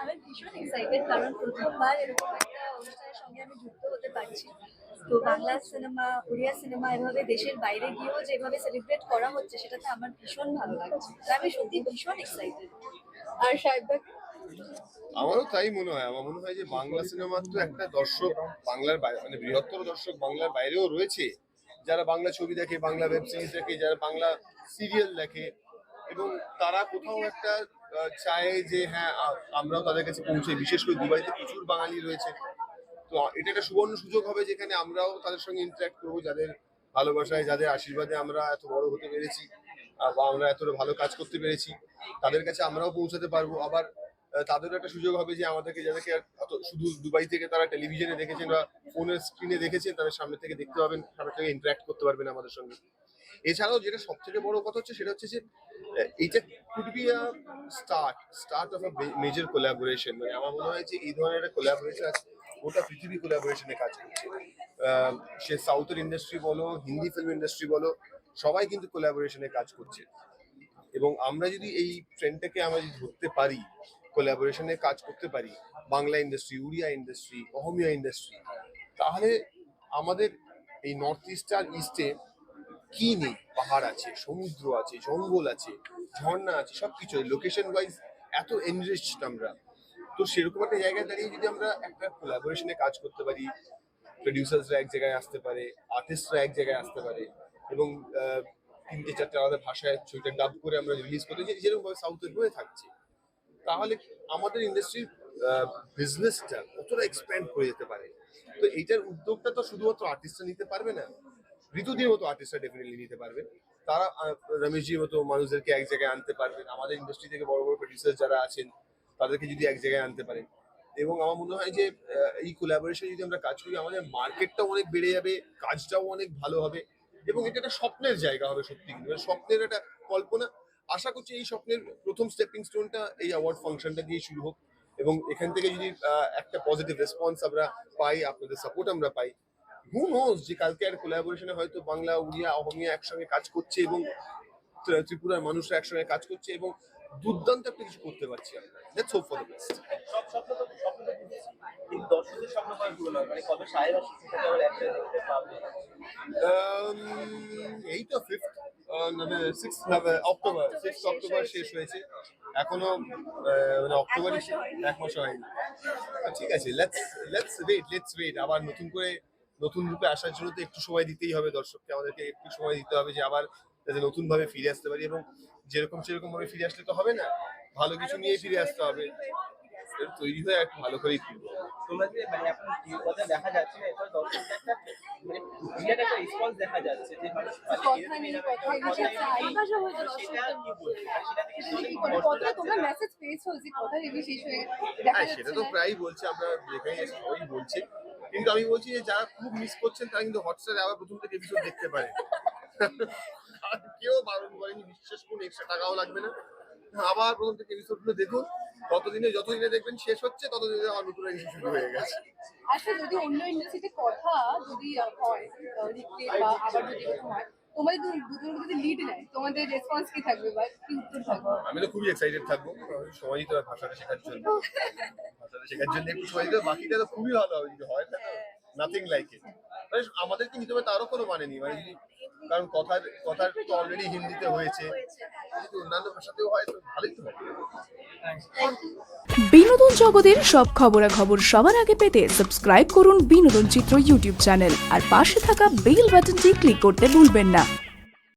আমি ভীষণ এক্সাইটেড কারণ প্রথমবার এরকম একটা অনুষ্ঠানের সঙ্গে আমি যুক্ত হতে পারছি। তো বাংলা সিনেমা উড়িয়া সিনেমা এভাবে দেশের বাইরে গিয়েও যেভাবে সেলিব্রেট করা হচ্ছে, সেটাতে আমার ভীষণ ভালো লাগছে। আমি সত্যি ভীষণ এক্সাইটেড আর সাহেব আমারও তাই মনে হয়। আমার মনে হয় যে বাংলা সিনেমার তো একটা দর্শক বাংলার বাইরে মানে বৃহত্তর দর্শক বাংলার বাইরেও রয়েছে। যারা বাংলা ছবি দেখে, বাংলা ওয়েব সিরিজ দেখে, যারা বাংলা সিরিয়াল দেখে, এবং তারা কোথাও একটা চায় যে হ্যাঁ আমরাও তাদের কাছে পৌঁছাই। বিশেষ করে দুবাইতে প্রচুর বাঙালি রয়েছে। তো এটা একটা সুবর্ণ সুযোগ হবে যেখানে আমরাও তাদের সঙ্গে ইন্টারাক্ট করব, যাদের ভালোবাসায়, যাদের আশীর্বাদে আমরা এত বড় হতে পেরেছি বা আমরা এতটা ভালো কাজ করতে পেরেছি, তাদের কাছে আমরাও পৌঁছাতে পারব। আবার তাদেরও একটা সুযোগ হবে যে, আমাদেরকে যাদেরকে শুধু দুবাই থেকে তারা টেলিভিশনে দেখেছেন বা ফোনের স্ক্রিনে দেখেছেন, তাদের সামনে থেকে দেখতে পাবেন, সামনে সঙ্গে ইন্টারাক্ট করতে পারবেন আমাদের সঙ্গে। এছাড়াও যেটা সব থেকে বড় কথা হচ্ছে সেটা হচ্ছে যে এইটা could be a start start of a major collaboration মানে আমার মনে হয় যে এই ধরনের একটা কোলাবোরেশন আছে, গোটা পৃথিবী কোলাবোরেশনে কাজ করছে। সে সাউথের ইন্ডাস্ট্রি বলো, হিন্দি ফিল্ম ইন্ডাস্ট্রি বলো, সবাই কিন্তু কোলাবোরেশনে কাজ করছে। এবং আমরা যদি এই ট্রেন্ডটাকে আমরা যদি ধরতে পারি কোলাবোরেশনে কাজ করতে পারি, Bangla industry Oriya industry Asomiya industry তাহলে আমাদের এই নর্থ ইস্ট আর ইস্টে কি নেই? পাহাড় আছে, সমুদ্র আছে, জঙ্গল আছে, ঝর্ণা আছে, সবকিছু লোকেশন ওয়াইজ এত এনরিচড আমরা। তো সেরকম একটা জায়গায় দাঁড়িয়ে যদি আমরা একটা কোলাবোরেশনে কাজ করতে পারি প্রডিউসার্সরা এক জায়গায় আসতে পারে আর্টিস্টরা এক জায়গায় আসতে পারে, এবং তিনটে চারটে আলাদা ভাষায় ছবিটা ডাব করে আমরা রিলিজ করতে যেরকম ভাবে সাউথের হয়ে থাকছে, তাহলে আমাদের ইন্ডাস্ট্রির বিজনেসটা কতটা এক্সপ্যান্ড করে যেতে পারে? তো এইটার উদ্যোগটা তো শুধুমাত্র আর্টিস্টরা নিতে পারবে না ঋতুদের মতো আর্টিস্টরা ডেফিনেটলি নিতে পারবে তারা রমেশজির মতো মানুষদেরকে এক জায়গায় আনতে পারবেন। আমাদের ইন্ডাস্ট্রি থেকে বড় বড় প্রডিউসার যারা আছেন, তাদেরকে যদি এক জায়গায় আনতে পারেন। এবং আমার মনে হয় যে এই কোলাবোরেশন যদি আমরা কাজ করি, আমাদের মার্কেটটাও অনেক বেড়ে যাবে, কাজটাও অনেক ভালো হবে। এবং এটা একটা স্বপ্নের জায়গা হবে সত্যি কিন্তু। মানে স্বপ্নের একটা কল্পনা। আশা করছি এই স্বপ্নের প্রথম স্টেপিং স্টোনটা এই অ্যাওয়ার্ড ফাংশনটা দিয়ে শুরু হোক। এবং এখান থেকে যদি একটা পজিটিভ রেসপন্স আমরা পাই, আপনাদের সাপোর্ট আমরা পাই হু নোজ যে কালকে আর কোলাবোরেশনে হয়তো বাংলা উড়িয়া অহমিয়া একসঙ্গে কাজ করছে এবং ত্রিপুরার মানুষরা একসঙ্গে কাজ করছে এবং দুর্দান্ত একটা কিছু করতে পারছি আমরা। Let's hope for the best সব স্বপ্ন তো স্বপ্ন তো বুঝেছি। কিন্তু দর্শকদের স্বপ্ন করা পূরণ হবে মানে কবে সাহেব আসছে সেটা আবার একসাথে দেখতে পাবে। এই তো fifth six October six October শেষ হয়েছে। এখনও আহ, মানে অক্টোবরই। এক মাস হয়নি। ঠিক আছে let's let's wait let's wait আবার নতুন করে নতুন রূপে আসার জন্য তো একটু সময় দিতেই হবে দর্শককে আমাদেরকে একটু সময় দিতে হবে যে আবার যাতে নতুন ভাবে ফিরে আসতে পারি এবং যেরকম সেরকম ভাবে ফিরে আসলে তো হবে না ভালো কিছু নিয়ে ফিরে আসতে হবে। তৈরি হয়ে একটু ভালো করেই ফিরবো তোমরা যে মানে এখন কথা দেখা যাচ্ছে এরপর দর্শকদের একটা মানে বিরাট একটা রেসপন্স দেখা যাচ্ছে যে মানুষ কথা কথা সেটা দর্শকদের সেটা সেটা লাগছে। তোমরা মেসেজ পেয়েছ যে কথা রিভিউ শেষ হয়ে সেটা তো? প্রায়ই বলছে আমরা আছি সবাই বলছে। কিন্তু আমি বলছি যে যারা খুব মিস করছেন তারা কিন্তু হটস্টারে আবার প্রথম থেকে এপিসোড দেখতে পারে। আর কেউ বারণ করেনি বিশ্বাস করুন এক্সট্রা টাকাও লাগবে না। আবার প্রথম থেকে এপিসোডগুলো দেখুন ততদিনে যতদিনে দেখবেন শেষ হচ্ছে ততদিনে আমার নতুন এপিসোড শুরু হয়ে গেছে। আচ্ছা যদি অন্য ইন্ডাস্ট্রিতে কথা যদি হয় বা আবার যদি এরকম হয় তোমাদের দু- যদি লিড নেয় তোমাদের রেসপন্স কি থাকবে বা কি উত্তর থাকবে? আমি তো খুবই এক্সাইটেড থাকব সবাই হবে ভাষাটা শেখার জন্য। ভাষাটা শেখার জন্য একটু সময় দিতে বাকিটা তো খুবই ভালো হবে যদি হয় না নাথিং লাইক ইট মানে আমাদেরকে নিতে হবে তারও কোনো মানে নেই। মানে যদি কারণ কথার কথার তো অলরেডি হিন্দিতে হয়েছে। যদি অন্যান্য ভাষাতেও হয় তো ভালোই তো হবে। বিনোদন জগতের সব খবরাখবর সবার আগে পেতে সাবস্ক্রাইব করুন বিনোদন চিত্র ইউটিউব চ্যানেল আর পাশে থাকা বেল বাটনটি ক্লিক করতে ভুলবেন না।